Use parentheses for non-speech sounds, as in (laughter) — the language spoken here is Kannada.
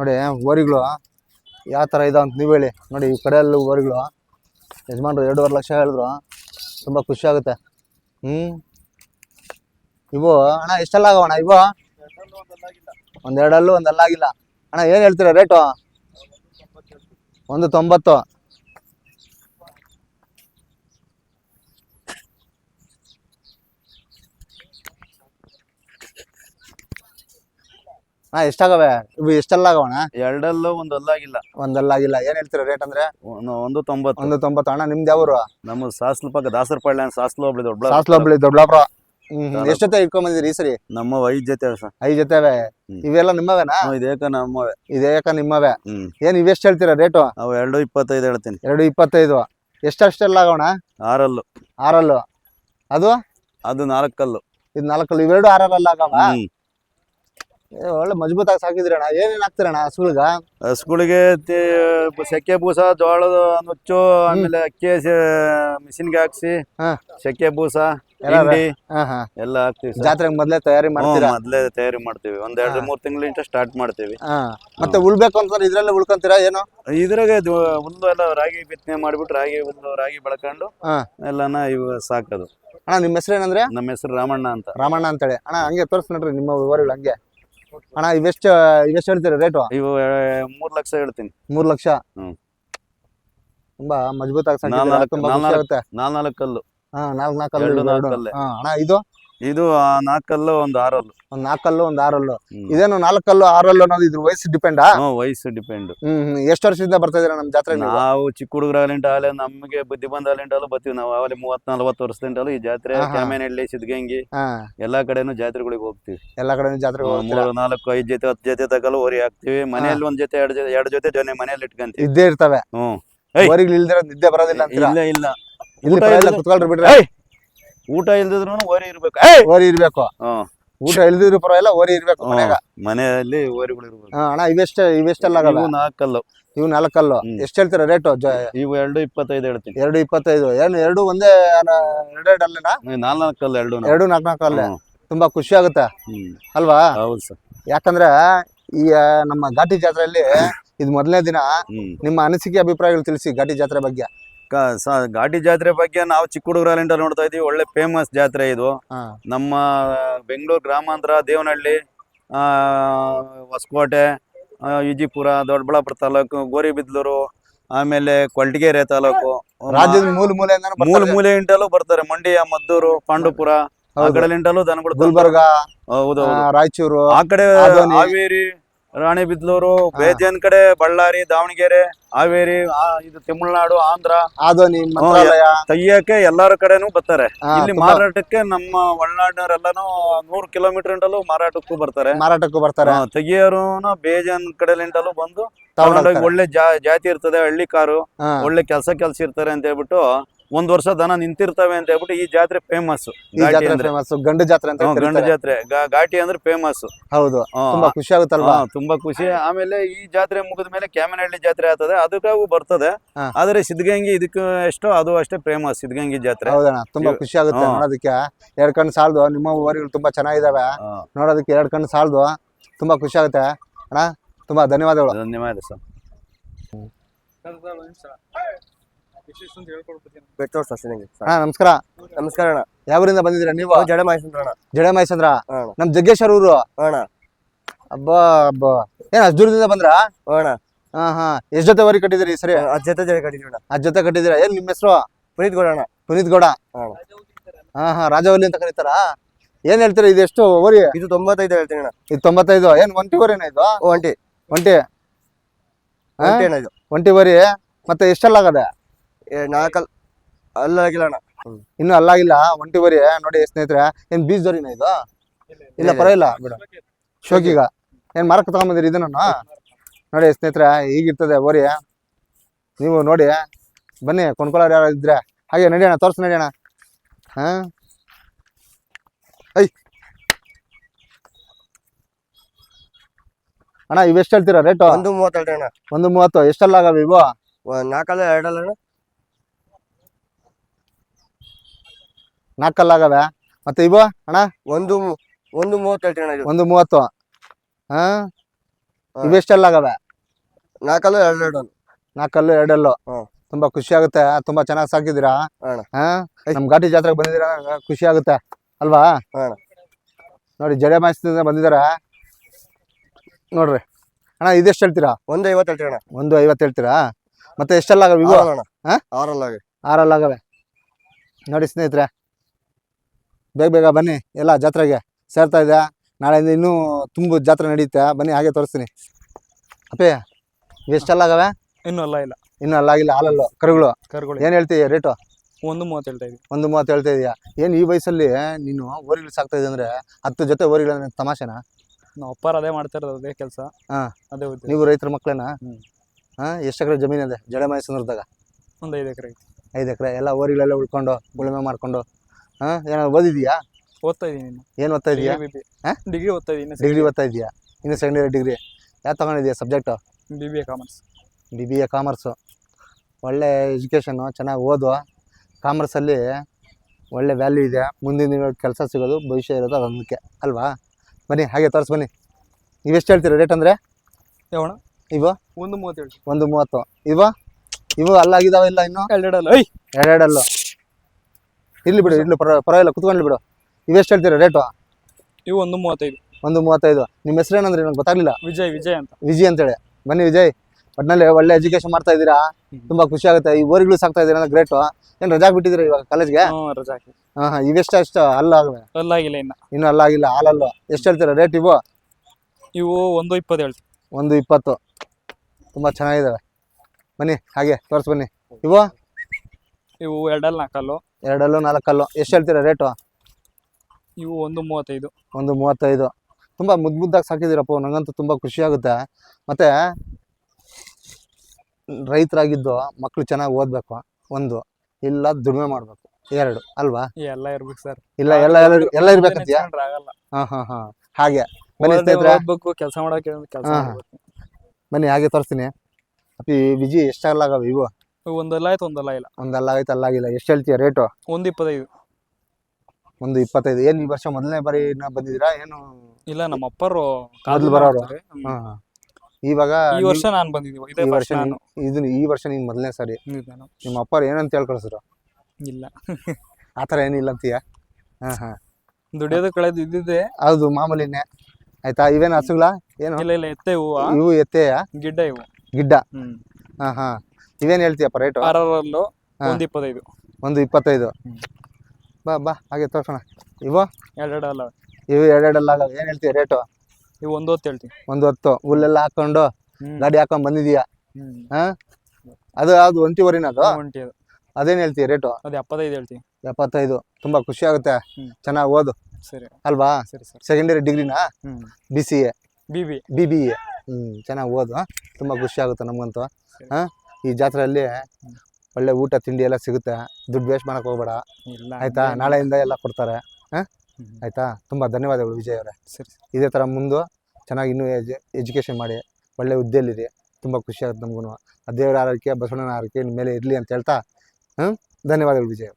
ನೋಡಿ, ಹೋರಿಗಳು ಯಾವ ಥರ ಇದೆ ಅಂತ ನೀವು ಹೇಳಿ. ನೋಡಿ, ಈ ಕಡೆಯಲ್ಲಿ ಹೋರಿಗಳು. ಯಜಮಾನ್ರು ಎರಡೂವರೆ ಲಕ್ಷ ಹೇಳಿದ್ರು. ತುಂಬ ಖುಷಿ ಆಗುತ್ತೆ. ಹ್ಞೂ ಇವು, ಅಣ್ಣ, ಎಷ್ಟೆಲ್ಲ ಅಣ್ಣ ಇವು? ಒಂದೆರಡಲ್ಲೂ ಒಂದಲ್ಲಾಗಿಲ್ಲ ಅಣ್ಣ, ಏನು ಹೇಳ್ತೀರಾ ರೇಟು? ಒಂದು ತೊಂಬತ್ತು. ಅಣ್ಣ ಎಷ್ಟಾಗವೆ? ಇವು ಎಷ್ಟೆಲ್ಲ ಆಗವಣ ಎರಡಲ್ಲೂ ಒಂದು ಅಲ್ಲಾಗಿಲ್ಲ ಒಂದಲ್ಲಾಗಿಲ್ಲ. ಏನ್ ಹೇಳ್ತೀರಾ ರೇಟ್ ಅಂದ್ರೆ? ಒಂದು- ಒಂದು ತೊಂಬತ್ತು. ಒಂದು ತೊಂಬತ್ತು. ಅಣ್ಣ ನಿಮ್ದು ಯಾವ್ರು? ನಮ್ಮ ಸಾಸ್ಲು ಪಕ್ಕ ದಾಸರಪಳ್ಳಿ ಅಂತ ಸಾಸ್ಲು ಒಬ್ಳಿ ದೊಡ್ಡ ಸಾಸ್ಲೊಬ್ಳಿ ದೊಡ್ಡಬಳ್ಳಾಪುರ. ಹ್ಮ್ ಎಷ್ಟೊತ್ತೆ ಇಟ್ಕೊಂಬಂದಿರಿ ಈ ಸರಿ? ನಮ್ಮ ಐದ್ ಜೊತೆ ಸರ್. ಐದ್ ಜೊತೆವೆ ಹ್ಮ್. ಇವೆಲ್ಲ ನಿಮ್ಮವೇನಾ? ಇದೇಕ ನಮ್ಮವೇ. ಇದೇಕ ನಿಮ್ಮವೇ? ಹ್ಮ್. ಏನ್ ಇವೆಷ್ಟು ಹೇಳ್ತೀರಾ ರೇಟು ಅವು ಎರಡು ಇಪ್ಪತ್ತೈದು ಹೇಳ್ತೀನಿ. ಎರಡು ಇಪ್ಪತ್ತೈದು. ಎಷ್ಟೆಲ್ಲ ಆಗೋಣ ಆರಲ್ಲು. ಆರಲ್ಲು. ಅದು? ಅದು ನಾಲ್ಕಲ್ಲು. ಇದು ನಾಲ್ಕಲ್ಲು. ಇವೆರಡು ಆರಲ್ಲ ಆಗವ ಹ್ಮ್. ಒಳ್ಳೆ ಮಜಬೂತಾಗಿ ಸಾಕಿದ್ರಣ ಏನೇನ್ ಹಾಕ್ತಿರಣ್ಣ ಹಸುಳ್ಗ ಹಸುಗಳಿಗೆ ಸೆಕೆ ಬೂಸ ಜೋಳದ ನುಚ್ಚು ಆಮೇಲೆ ಅಕ್ಕಿ ಮಿಷಿನ್ಗೆ ಹಾಕ್ಸಿ. ಸೆಕೆ ಬೂಸ ಎಲ್ಲ ಹಾಕ್ತಿವಿ ಜಾತ್ರೆ ಜಾತ್ರೆಗೆ ಮೊದ್ಲೇ ತಯಾರಿ ಮಾಡ್ತೀವಿ ಮಾಡ್ತೀರಾ? ಮೊದ್ಲೇ ತಯಾರಿ ಮಾಡ್ತೀವಿ. ಒಂದ್ ಎರಡು. ಮೂರ್ ತಿಂಗಳಿಂದ ಸ್ಟಾರ್ಟ್ ಮಾಡ್ತೀವಿ. ಮತ್ತೆ ಉಳ್ಬೇಕು ಅಂತಂದ್ರೆ ಇದ್ರಲ್ಲೇ ಉಳ್ಕೊಂತೀರಾ ಏನು? ಇದ್ರಾಗೆ ಒಂದು ಹುಲ್ಲು ಎಲ್ಲ ರಾಗಿ ಬಿತ್ತನೆ ಮಾಡ್ಬಿಟ್ಟು ರಾಗಿ ಒಂದು ರಾಗಿ ಬೆಳ್ಕೊಂಡು. ಎಲ್ಲಾನ ಇವ ಸಾಕೋದು. ಅಣ್ಣ ನಿಮ್ಮ ಹೆಸರು ಏನಂದ್ರೆ ನಮ್ಮ ಹೆಸರು ರಾಮಣ್ಣ ಅಂತ. ರಾಮಣ್ಣ ಅಂತೇಳಿ. ಅಣ್ಣ ಹಂಗೆ ತೋರಿಸ್ ನೋಡ್ರಿ ನಿಮ್ಮ ವಿವರಗಳು ಹಂಗೆ. ಅಣ್ಣ ಇವೆಷ್ಟು ಇವೆಷ್ಟು ಹೇಳ್ತೀರಾ ರೇಟು ಇವು ಮೂರ್ ಲಕ್ಷ ಹೇಳ್ತೀನಿ. ಮೂರ್ ಲಕ್ಷ? ಹ್ಮ್. ತುಂಬಾ ಮಜಬೂತ್ ಸಾಕಿದ್ದೀರಾ ನಾಲ್ಕು- ತುಂಬಾ ಖುಷಿ ನಾಲ್ಕು- ಆಗುತ್ತೆ. ನಾಲ್ ಕಲ್ಲು ಹಾ ನಾಲ್ಕು ನಾಲ್ಕಲ್ಲು ಎರಡು. ಹಾ ಅಣ್ಣ ಇದು? ಇದು ಆ ನಾಲ್ಕಲ್ಲು ಒಂದು ಆರಲ್ಲು. ಒಂದ್ ನಾಲ್ಕಲ್ಲು ಒಂದ್ ಆರಲ್ಲು. ಇದೇನು ನಾಲ್ಕಲ್ಲು ಆರಲ್ಲು ಅನ್ನೋದು ಇದ್ರ ವಯಸ್ಸು ಡಿಪೆಂಡ್? ವಯಸ್ಸು ಡಿಪೆಂಡ್. ಹ್ಮ್ ಎಷ್ಟು ವರ್ಷದಿಂದ ಬರ್ತಾ ಇದೀರಾ ನಮ್ ಜಾತ್ರೆ ನಾವು? ಚಿಕ್ಕ ಹುಡುಗರಾಗಲಿಂಟ ಅಲ್ಲೇ ನಮ್ಗೆ ಬುದ್ಧಿ ಬಂದಾಲಿಂಟಲು ಬರ್ತೀವಿ ನಾವು. ಅವಲ್ಲಿ ಮೂವತ್ ನಲ್ವತ್ತು ವರ್ಷದಿಂದಲೂ ಈ ಜಾತ್ರೆ. ಕ್ಯಾಮೇನಹಳ್ಳಿ ಸಿದ್ಗಂಗಿ ಎಲ್ಲಾ ಕಡೆನು ಜಾತ್ರೆಗಳಿಗೆ ಹೋಗ್ತೀವಿ. ಎಲ್ಲಾ ಕಡೆ ಜಾತ್ರೆ ಮೂರು ನಾಲ್ಕು ಐದು ಜೊತೆ ಹತ್ತು ಜೊತೆ ತಗಲು ಹೊರಿ ಹಾಕ್ತಿವಿ. ಮನೆಯಲ್ಲಿ ಒಂದ್ ಜೊತೆ ಎರಡು ಜೊತೆ ಎರಡು ಜೊತೆ ಜೊನೆ ಮನೆಯಲ್ಲಿ ಇಟ್ಕೊಂತೀವಿ. ಇದ್ದೇ ಇರ್ತವೆ. ಹ್ಮ್. ನಿದ್ದೆ ಬರೋದಿಲ್ಲ ಇಲ್ಲ ಇಲ್ಲ. ಊಟ ಎಲ್ಲ ಕುತ್ಕೊಳ್ರಿ ಬಿಡ್ರಿ! ಊಟ ಇಲ್ದಿದ್ರು ಓರಿ ಇರ್ಬೇಕು. ಏಯ್! ಓರಿ ಇರ್ಬೇಕು. ಹ್ಮ್. ಊಟ ಇಲ್ದಿದ್ರು ಪರವಾಗಿಲ್ಲ ಓರಿ ಇರ್ಬೇಕು ಮನ್ಯಾಗ. ಮನೆಯಲ್ಲಿ ಓರಿಗಳು ಇರ್ಬೇಕು. ಹಾ, ಅಣ್ಣ ಇವೆಷ್ಟ ಇವೆಷ್ಟೆಲ್ಲ ಆಗಲ್ಲ ಇವು ನಾಲ್ಕಲ್ಲು. ಇವು ನಾಲ್ಕಲ್ಲು. ಹ್ಮ್. ಎಷ್ಟ್ ಹೇಳ್ತೀರಾ ರೇಟು? ಇವು ಎರಡು ಇಪ್ಪತ್ತೈದು ಹೇಳ್ತೀನಿ. ಎರಡು ಇಪ್ಪತ್ತೈದು. ಏನು ಎರಡು ಒಂದೇ ಎರಡೆರಡು ಅಲ್ಲೇನಾ? ನಾಲ್ಕಲ್ಲು ಎರಡು ಎರಡು ನಾಲ್ಕು ನಾಲ್ಕು ಅಲ್ಲೇ? ತುಂಬಾ ಖುಷಿ ಆಗುತ್ತೆ. ಹ್ಮ್. ಅಲ್ವಾ? ಹೌದು ಸರ್. ಯಾಕಂದ್ರೆ ಈ ಆ, ನಮ್ಮ ಘಾಟಿ ಜಾತ್ರೆಯಲ್ಲಿ (laughs) ಇದು ಮೊದಲನೇ ದಿನ ಹ್ಮ್. ನಿಮ್ಮ ಅನಿಸಿಕೆ ಅಭಿಪ್ರಾಯಗಳು ತಿಳಿಸಿ ಘಾಟಿ ಜಾತ್ರೆ ಬಗ್ಗೆ. ಕ- ಸ- ಘಾಟಿ ಜಾತ್ರೆ ಬಗ್ಗೆ ನಾವು ಚಿಕ್ಕ ಹುಡುಗರಲ್ಲಿಂದ ನೋಡ್ತಾ ಇದೀವಿ ಒಳ್ಳೆ ಫೇಮಸ್ ಜಾತ್ರೆ ಇದು. ಹಾ. ನಮ್ಮ ಬೆಂಗಳೂರು ಗ್ರಾಮಾಂತರ ದೇವನಹಳ್ಳಿ ಆ, ಹೊಸಕೋಟೆ ಆ, ವಿಜಯಪುರ ದೊಡ್ಡಬಳ್ಳಾಪುರ ತಾಲೂಕು ಗೋರಿಬಿದ್ಲೂರು ಆಮೇಲೆ ಕೊಲ್ಟಗೆರೆ ತಾಲೂಕು ರಾಜ್ಯದ ಮೂಲ ಮೂಲೆಯಿಂದ ಮೂಲ ಮೂಲೆಯಿಂದಲೂ ಬರ್ತಾರೆ. ಮಂಡ್ಯ ಮದ್ದೂರು ಪಾಂಡುಪುರ ಆ ಕಡೆ ಕಡೆಲಿಂದಲೂ ದನಗಳು ಗುಲ್ಬರ್ಗ ಹೌದು ಆ, ರಾಯಚೂರು ಆ ಕಡೆ. ಹಾವೇರಿ ರಾಣಿಬಿದ್ಲೂರು ಬೇಜನ್ ಕಡೆ ಬಳ್ಳಾರಿ ದಾವಣಗೆರೆ ಹಾವೇರಿ ಇದು ತಮಿಳ್ನಾಡು ಆಂಧ್ರ. ಆದೋನಿ ತೆಗಿಯಕ್ಕೆ ಎಲ್ಲಾರ ಕಡೆನೂ ಬರ್ತಾರೆ. ಇಲ್ಲಿ ಮಾರಾಟಕ್ಕೆ ನಮ್ಮ ಒಳನಾಡಿನವರೆಲ್ಲಾನು ನೂರು ಕಿಲೋಮೀಟರ್ ಇಂದಲೂ ಮಾರಾಟಕ್ಕೂ ಬರ್ತಾರೆ. ಮಾರಾಟಕ್ಕೂ ಬರ್ತಾರೆ. ಆ, ತೆಗಿಯೋರುನು ಬೇಜನ್ ಕಡೆಲಿಂದಲೂ ಬಂದು. ಒಳ್ಳೆ ಜಾತಿ ಇರ್ತದೆ ಹಳ್ಳಿ ಕಾರು ಒಳ್ಳೆ ಕೆಲಸ ಕೆಲ್ಸ ಇರ್ತಾರೆ ಅಂತ ಹೇಳ್ಬಿಟ್ಟು ಒಂದ್ ವರ್ಷ ದನ ನಿಂತಿರ್ತವೆ ಅಂತ ಹೇಳ್ಬಿಟ್ಟು ಈ ಜಾತ್ರೆ ಫೇಮಸ್ ಈ ಜಾತ್ರೆ ಫೇಮಸ್ ಗಂಡು ಜಾತ್ರೆ ಅಂತ ಗಂಡು. ಜಾತ್ರೆ. ಗಾ- ಘಾಟಿ ಅಂದ್ರೆ ಫೇಮಸ್ ಹೌದು. ತುಂಬಾ ಖುಷಿ ಆಗುತ್ತಲ್ವಾ? ತುಂಬಾ ಖುಷಿ. ಆಮೇಲೆ ಈ ಜಾತ್ರೆ ಮುಗಿದ ಮೇಲೆ ಕ್ಯಾಮನಹಳ್ಳಿ ಜಾತ್ರೆ ಆಗ್ತದೆ. ಅದಕ್ಕೂ ಬರ್ತದೆ. ಆದ್ರೆ ಸಿದ್ಧಗಂಗಿ ಇದಕ್ಕೆ ಎಷ್ಟೋ ಅದು ಅಷ್ಟೇ ಫೇಮಸ್ ಸಿದ್ಧಗಂಗಿ ಜಾತ್ರೆ. ಹೌದಣ್ಣ ತುಂಬಾ ಖುಷಿ ಆಗುತ್ತೆ ನೋಡೋದಕ್ಕೆ. ಎರಡ್ ಕಣ್ಣು ಸಾಲದು. ನಿಮ್ಮ ಊರಿಗಳು ತುಂಬಾ ಚೆನ್ನಾಗಿದಾವೆ. ನೋಡೋದಕ್ಕೆ ಎರಡ್ ಕಣ್ಣು ಸಾಲದು. ತುಂಬಾ ಖುಷಿ ಆಗುತ್ತೆ. ಅಣ್ಣ ತುಂಬಾ ಧನ್ಯವಾದಗಳು. ಧನ್ಯವಾದ ಸರ್. ಬೆಟ್ಟೋರ್ ಅಣ್ಣ ನಮಸ್ಕಾರ. ನಮಸ್ಕಾರ ಅಣ್ಣ. ಯಾವೂರಿಂದ ಬಂದಿದ್ದೀರಾ ನೀವು? ನಾವು ಜಡ ಮಾಹಿಸಂದ್ರ ಅಣ್ಣ. ಜಡೆ ನಮ್ ಜಗ್ಗೇಶ್ವರ ಊರು. ಅಣ್ಣ. ಅಬ್ಬಾ ಅಬ್ಬಾ. ಏನ್ ಅಷ್ಟ್ ದೂರದಿಂದ ಬಂದ್ರಾ? ಅಣ್ಣ. ಹಾ ಹಾ. ಎಷ್ಟ್ ಜೊತೆ ವರಿ ಕಟ್ಟಿದಿರಿ ಸರಿ? ಅದ್ ಜೊತೆ ಜೊತೆ ಕಟ್ಟಿದ್ವಿ ಅಣ್ಣ. ಅದ್ ಜೊತೆ ಕಟ್ಟಿದಿರಾ ಏನ್ ನಿಮ್ಮ ಹೆಸರು? ಪುನೀತ್ ಗೌಡ ಅಣ್ಣ. ಪುನೀತ್ ಗೌಡ. ಹಾ ಹಾ ರಾಜವಲ್ಲಿ ಅಂತ ಕರೀತಾರ? ಏನ್ ಹೇಳ್ತೀರಾ ಇದು ಎಷ್ಟು ಓರಿ ಇದು ತೊಂಬತ್ತೈದು ಹೇಳ್ತೀನಿ ಅಣ್ಣ. ಇದು ತೊಂಬತ್ತೈದು. ಏನ್ ಒಂಟಿ ಓರ್ ಇದು? ಒಂಟಿ. ಒಂಟಿ. ಹಾ? ಒಂಟಿ ಅಣ್ಣ ಇದು. ಒಂಟಿ ಓರಿ ಮತ್ತೆ ಎಷ್ಟೆಲ್ಲ ಆಗದೆ? ನಾಲ್ಕಲ್ ಅಲ್ಲಾಗಿಲ್ಲ ಅಣ್ಣ. ಇನ್ನು ಅಲ್ಲಾಗಿಲ್ಲ ಒಂಟಿ ಬರೀ ನೋಡಿ ಸ್ನೇಹಿತರೆ ಏನ್ ಬೀಜ್ ದೊರಿನ ಇದು? ಇಲ್ಲ ಪರವಾಗಿಲ್ಲ ಬಿಡು. ಶೋಕಿಗ. ಏನ್ ಮಾರಕ್ಕೆ ತಗೊಂಬಂದಿರಿ ಇದನ್ನ? ನೋಡಿ ಸ್ನೇಹಿತರೆ ಈಗಿರ್ತದೆ ಬರೀ ನೀವು ನೋಡಿ ಬನ್ನಿ ಕೊಂಡ್ಕೊಳ್ಳೋರು ಯಾರು ಇದ್ರೆ. ಹಾಗೆ ನಡಿಯೋಣ ತೋರ್ಸು ನಡಿಯೋಣ ಹಾ? ಐ. ಅಣ್ಣ ಇವೆಷ್ಟು ಹೇಳ್ತೀರಾ ರೇಟು? ಒಂದು ಮೂವತ್ತು ಹೇಳ್ರಿ ಅಣ್ಣ. ಒಂದು ಮೂವತ್ತು ಎಷ್ಟೆಲ್ಲ ಆಗವೆ ಇವು? ಒಂದ್ ನಾಲ್ಕಲ್ಲ ಎರಡಲ್ಲ ಅಣ್ಣ? ನಾಲ್ಕಲ್ಲ ಆಗವೆ ಮತ್ತೆ ಇವ ಅಣ್ಣ? ಒಂದು ಒಂದು ಮೂವತ್ತು ಹೇಳ್ತೀನಿ ಅಣ್ಣ ಇದು. ಒಂದು ಮೂವತ್ತು. ಹಾ? ಹಾ. ಇವೆಷ್ಟೆಲ್ಲ ಆಗವೆ ನಾಲ್ಕಲ್ಲ ಎರಡು ಎರಡು ನಾಲ್ಕಲ್ಲು ಎರಡಲ್ಲು. ಹ್ಮ್. ತುಂಬಾ ಖುಷಿ ಆಗುತ್ತೆ ತುಂಬಾ ಚೆನ್ನಾಗಿ ಸಾಕಿದ್ದೀರಾ? ಅಣ್ಣ. ಹಾ? ನಮ್ ಘಾಟಿ ಜಾತ್ರೆಗೆ ಬಂದಿದ್ದೀರಾ? ಖುಷಿ ಆಗುತ್ತೆ ಅಲ್ವಾ? ಅಣ್ಣ. ನೋಡಿ ಜಡೆ ಮಾಸದಿಂದ ಬಂದಿದ್ದಾರೆ ನೋಡ್ರಿ. ಅಣ್ಣ ಇದೆಷ್ಟು ಹೇಳ್ತೀರಾ? ಒಂದು ಐವತ್ತು ಅಣ್ಣ. ಒಂದು ಐವತ್ತು ಹೇಳ್ತೀರಾ? ಮತ್ತೆ ಎಷ್ಟೆಲ್ಲ ಆಗವೆ ಇವು? ಆರಲ್ಲ ಅಣ್ಣ. ಹಾ? ಆರಲ್ಲ ನೋಡಿ ಸ್ನೇಹಿತರೆ ಬೇಗ ಬೇಗ ಬನ್ನಿ ಎಲ್ಲ ಜಾತ್ರೆಗೆ ಸೇರ್ತಾ ಇದೆ ನಾಳೆಯಿಂದ ಇನ್ನೂ ತುಂಬ ಜಾತ್ರೆ ನಡೆಯುತ್ತೆ ಬನ್ನಿ ಹಾಗೆ ತೋರಿಸ್ತೀನಿ. ಅಪ್ಪೇ ಎಷ್ಟೆಲ್ಲ ಆಗವೆ? ಇನ್ನೂ ಅಲ್ಲ ಇಲ್ಲ. ಇನ್ನು ಅಲ್ಲಾಗಿಲ್ಲ ಹಾಲಲ್ಲು ಕರುಗಳು. ಕರುಗಳು ಏನು ಹೇಳ್ತೀಯ ರೇಟು? ಒಂದು ಮೂವತ್ತು ಹೇಳ್ತಾ ಇದ್ದೀವಿ ಒಂದು ಮೂವತ್ತು ಹೇಳ್ತಾ ಇದೀಯಾ. ಏನು ಈ ವಯಸ್ಸಲ್ಲಿ ನೀನು ಓರಿಗಳು ಸಾಕ್ತಾ ಇದೆ ಅಂದ್ರೆ ಹತ್ತು ಜೊತೆ ಓರಿಗಳು ತಮಾಷೆನಾ? ನಾವು ಅಪ್ಪಾರ ಅದೇ ಮಾಡ್ತಾ ಇರೋದು ಅದೇ ಕೆಲಸ. ಹಾಂ. ಅದೇ ಉದ್ಯೋಗ. ನೀವು ರೈತರ ಮಕ್ಕಳೇನಾ ಹ್ಮ್. ಹಾ ಎಷ್ಟು ಎಕರೆ ಜಮೀನು ಇದೆ? ಜಡೆ ಸಂದರ್ಭದಾಗ ಒಂದು ಐದು ಎಕರೆ ಐತಿ. ಐದು ಎಕರೆ ಎಲ್ಲ ಓರಿಗಳೆಲ್ಲ ಉಳ್ಕೊಂಡು ಉಳುಮೆ ಮಾಡ್ಕೊಂಡು. ಹಾ ಏನೋ ಓದಿದ್ಯಾ? ಓದ್ತಾ ಇದ್ದೀನಿ ಏನು ಓದ್ತಾ ಇದೀಯಾ? ಹಾ? ಡಿಗ್ರಿ ಓದ್ತಾ ಇದೀನಿ ಡಿಗ್ರಿ ಓದ್ತಾ ಇದೀಯಾ? ಇನ್ನು ಸೆಕೆಂಡ್ ಇಯರ್ ಡಿಗ್ರಿ ಯಾವ್ದು ತೊಗೊಂಡಿದ್ಯಾ subject B B A commerce B B A commerce ಒಳ್ಳೆ ಎಜುಕೇಷನ್ನು ಚೆನ್ನಾಗಿ ಓದು ಕಾಮರ್ಸಲ್ಲಿ ಒಳ್ಳೆ ವ್ಯಾಲ್ಯೂ ಇದೆ. ಮುಂದಿನ ದಿನ ಕೆಲಸ ಸಿಗೋದು ಭವಿಷ್ಯ ಇರೋದು ಅದೊಂದಕ್ಕೆ ಅಲ್ವಾ? ಬನ್ನಿ ಹಾಗೆ ತೋರಿಸ್ ಬನ್ನಿ. ನೀವೆಷ್ಟು ಹೇಳ್ತೀರಾ ರೇಟ್ ಅಂದರೆ? ಯಾವಣ ಇವು? ಒಂದು ಮೂವತ್ತು ಇವ ಒಂದು ಮೂವತ್ತು. ಇವು? ಇವು ಅಲ್ಲಾಗಿದಾವೆ ಇಲ್ಲ ಇನ್ನು? ಎರಡೆರಡಲ್ಲ. ಎರಡೆರಡಲ್ಲು. ಇರ್ಲಿ ಬಿಡು ಇರ್ಲಿ ಪರ ಪರವಾಗಿಲ್ಲ ಕುತ್ಕೊಂಡ್ಲಿ ಬಿಡು. ಇವೆಷ್ಟು ಹೇಳ್ತೀರಾ ರೇಟು ಇವು ಒಂದು ಮೂವತ್ತೈದು. ಒಂದು ಮೂವತ್ತೈದು. ನಿಮ್ಮ ಹೆಸರು ಏನಂದ್ರೆ ನಂಗೆ ಗೊತ್ತಾಗ್ಲಿಲ್ಲ? ವಿಜಯ್ ವಿಜಯ್ ಅಂತ. ವಿಜಯ್ ಅಂತೇಳಿ. ಬನ್ನಿ ವಿಜಯ್ ಒಟ್ನಲ್ಲಿ ಒಳ್ಳೆ ಎಜುಕೇಶನ್ ಮಾಡ್ತಾ ಇದ್ದೀರಾ? ತುಂಬಾ ಖುಷಿ ಆಗುತ್ತೆ. ಈ ಊರಿಗಳು ಸಾಕ್ತಾ ಇದ್ದೀರಾ ಗ್ರೇಟ್ ಗ್ರೇಟು ಏನು ರಜಾ ಬಿಟ್ಟಿದ್ದೀರಾ ಇವಾಗ ಕಾಲೇಜ್ಗೆ ಹ್ಞೂ ರಜಾ ಹಾಕಿ. ಹಾಂ ಹಾಂ ಇವೆಷ್ಟು ಅಷ್ಟು ಅಲ್ಲ ಆಗವೆ. ಅಲ್ಲಾಗಿಲ್ಲ ಇನ್ನ. ಇನ್ನು ಅಲ್ಲ ಆಗಿಲ್ಲ ಹಾಲಲ್ಲು ಎಷ್ಟು ಹೇಳ್ತೀರಾ ರೇಟ್ ಇವು? ಇವು ಒಂದು ಇಪ್ಪತ್ತು ಹೇಳ್ತೀವಿ. ಒಂದು ಇಪ್ಪತ್ತು. ತುಂಬ ಚೆನ್ನಾಗಿದ್ದಾವೆ ಬನ್ನಿ ಹಾಗೆ ತೋರಿಸ್ ಬನ್ನಿ. ಇವು? ಇವು ಎರಡಲ್ಲ ನಾಲ್ಕಲ್ಲು. ಎರಡಲ್ಲು ನಾಲ್ಕಲ್ಲು? ಎಷ್ಟು ಹೇಳ್ತೀರಾ ರೇಟು? ಇವು ಒಂದು ಮೂವತ್ತೈದು. ಒಂದು ಮೂವತ್ತೈದು. ತುಂಬ ಮುದ್ದು ಮುದ್ದಾಗಿ ಸಾಕಿದ್ದೀರಪ್ಪ ನನಗಂತೂ ತುಂಬ ಖುಷಿ ಆಗುತ್ತೆ. ಮತ್ತು ರೈತರಾಗಿದ್ದು ಮಕ್ಕಳು ಚೆನ್ನಾಗಿ ಓದಬೇಕು ಒಂದು. ಇಲ್ಲ ದುಡಿಮೆ ಮಾಡಬೇಕು. ಎರಡು ಅಲ್ವಾ? ಎಲ್ಲ ಇರ್ಬೇಕು ಸರ್. ಇಲ್ಲ ಎಲ್ಲ ಎಲ್ಲ ಎಲ್ಲ ಇರ್ಬೇಕಂತೀಯ? ಹಾಂ ಹಾಂ ಹಾಂ. ಹಾಗೆ. ಬನ್ನಿ ಸ್ನೇಹಿತರೆ. ಕೆಲಸ ಮಾಡೋಕೆ ಕೆಲಸ ಬನ್ನಿ ಹಾಗೆ ತೋರಿಸ್ತೀನಿ. ಅಪ್ಪಿ ವಿಜಿ ಎಷ್ಟಾಗಲ್ಲ ಇವು? ಒಂದಲ್ಲ ಆಯ್ತು ಒಂದಲ್ಲ ಇಲ್ಲ. ಒಂದಲ್ಲ ಆಯ್ತು ಅಲ್ಲಾಗಿಲ್ಲ ಎಷ್ಟು ಹೇಳ್ತೀಯ ರೇಟು ಒಂದು ಇಪ್ಪತ್ತೈದು. ಒಂದು ಇಪ್ಪತ್ತೈದು. ಏನು ಈ ವರ್ಷ ಮೊದಲನೇ ಬಾರಿ ಬಂದಿದ್ದೀರಾ? ಏನು? ಇಲ್ಲ ನಮ್ಮ ಅಪ್ಪರು ಮೊದ್ಲು ಬರೋರು? ಹಾಂ. ಇವಾಗ ಈ ವರ್ಷ ನಾನು ಬಂದಿದ್ದೀವಿ ಇದೇ ಈ ವರ್ಷ ನಾನು. ನೀನ್- ಇದು ಈ ವರ್ಷ ನೀನು ಮೊದಲನೇ ಸಾರಿ. ನಿಮ್ಮ ಅಪ್ಪ ಏನಂತ ಹೇಳ್ಕೊಳ್ಸಿದ್ರು ಇಲ್ಲ. ಆ ಥರ ಏನಿಲ್ಲ ಅಂತೀಯ? ಹಾಂ ಹಾಂ. ದುಡಿಯೋದು ಕಳೆದು ಇದ್ದಿದ್ದೆ. ಹೌದು ಮಾಮೂಲಿನೇ ಆಯ್ತಾ? ಇವೇನು ಹಸುಗಳ? ಏನು? ಇಲ್ಲ ಇಲ್ಲ ಎತ್ತೆ ಹೂವ? ಇವು ಎತ್ತೆಯ? ಗಿಡ್ಡ ಇವು. ಗಿಡ್ಡ? ಹ್ಮ್. ಹಾಂ ಹಾಂ. ಇವೇನು ಹೇಳ್ತೀಯಪ್ಪ ರೇಟ್ ಒಂದು ಇಪ್ಪತ್ತೈದು. ಒಂದು ಇಪ್ಪತ್ತೈದು. ಬಾ ಬಾ ಹಾಗೆ ತೋರ್ಸೋಣ. ಇವು? ಎರಡೆರಡು ಅಲ್ಲ ಇವು ಎರಡೆರಡಲ್ಲ ಅಲ್ಲ ಏನು ಹೇಳ್ತೀಯ ರೇಟು ಇವು ಒಂದು ಹೊತ್ತು ಹೇಳ್ತೀವಿ ಒಂದು ಹೊತ್ತು. ಹುಲ್ಲೆಲ್ಲ ಹಾಕೊಂಡು ಗಾಡಿ ಹಾಕೊಂಡು ಬಂದಿದೀಯಾ? ಹಾಂ? ಅದು ಯಾವ್ದು ಒಂಟಿವರಿನ ಅದು? ಒಂಟಿ ಅದು. ಅದೇನು ಹೇಳ್ತೀಯ ರೇಟು ಅದು ಎಪ್ಪತ್ತೈದು ಹೇಳ್ತೀವಿ ಎಪ್ಪತ್ತೈದು. ತುಂಬ ಖುಷಿ ಆಗುತ್ತೆ. ಚೆನ್ನಾಗಿ ಓದು. ಸರಿ. ಅಲ್ವಾ? ಸರಿ sir. Second year ಡಿಗ್ರಿನಾ B C A B B B B A ಹ್ಞೂ ಚೆನ್ನಾಗಿ ಓದು ತುಂಬ ಖುಷಿ ಆಗುತ್ತೆ ನಮಗಂತೂ ಹಾಂ. ಈ ಜಾತ್ರೆಯಲ್ಲಿ ಒಳ್ಳೆ ಊಟ ತಿಂಡಿ ಎಲ್ಲ ಸಿಗುತ್ತೆ. ದುಡ್ಡು ವೇಸ್ಟ್ ಮಾಡಕ್ಕೆ ಹೋಗ್ಬೇಡ. ಇಲ್ಲ ಆಯಿತಾ? ಹಂಗೇನಿಲ್ಲ. ನಾಳೆಯಿಂದ ಎಲ್ಲ ಕೊಡ್ತಾರೆ. ಹಾಂ? ಹ್ಮ್. ಆಯಿತಾ? ತುಂಬ ಧನ್ಯವಾದಗಳು ವಿಜಯ್ ಅವರೇ. ಸರಿ ಇದೇ ಥರ ಮುಂದೆ ಚೆನ್ನಾಗಿ ಇನ್ನೂ ಎಜು ಎಜುಕೇಷನ್ ಮಾಡಿ. ಒಳ್ಳೆ ಹುದ್ದೆಯಲ್ಲಿರಿ. ತುಂಬ ಖುಷಿ ಆಗುತ್ತೆ ನಮಗೂ ಆ ದೇವರ ಆರೈಕೆ ಬಸವಣ್ಣನ ಆರೈಕೆ ನಿಮ್ಮ ಮೇಲೆ ಇರಲಿ ಅಂತ ಹೇಳ್ತಾ ಹ್ಞೂ ಧನ್ಯವಾದಗಳು ವಿಜಯ್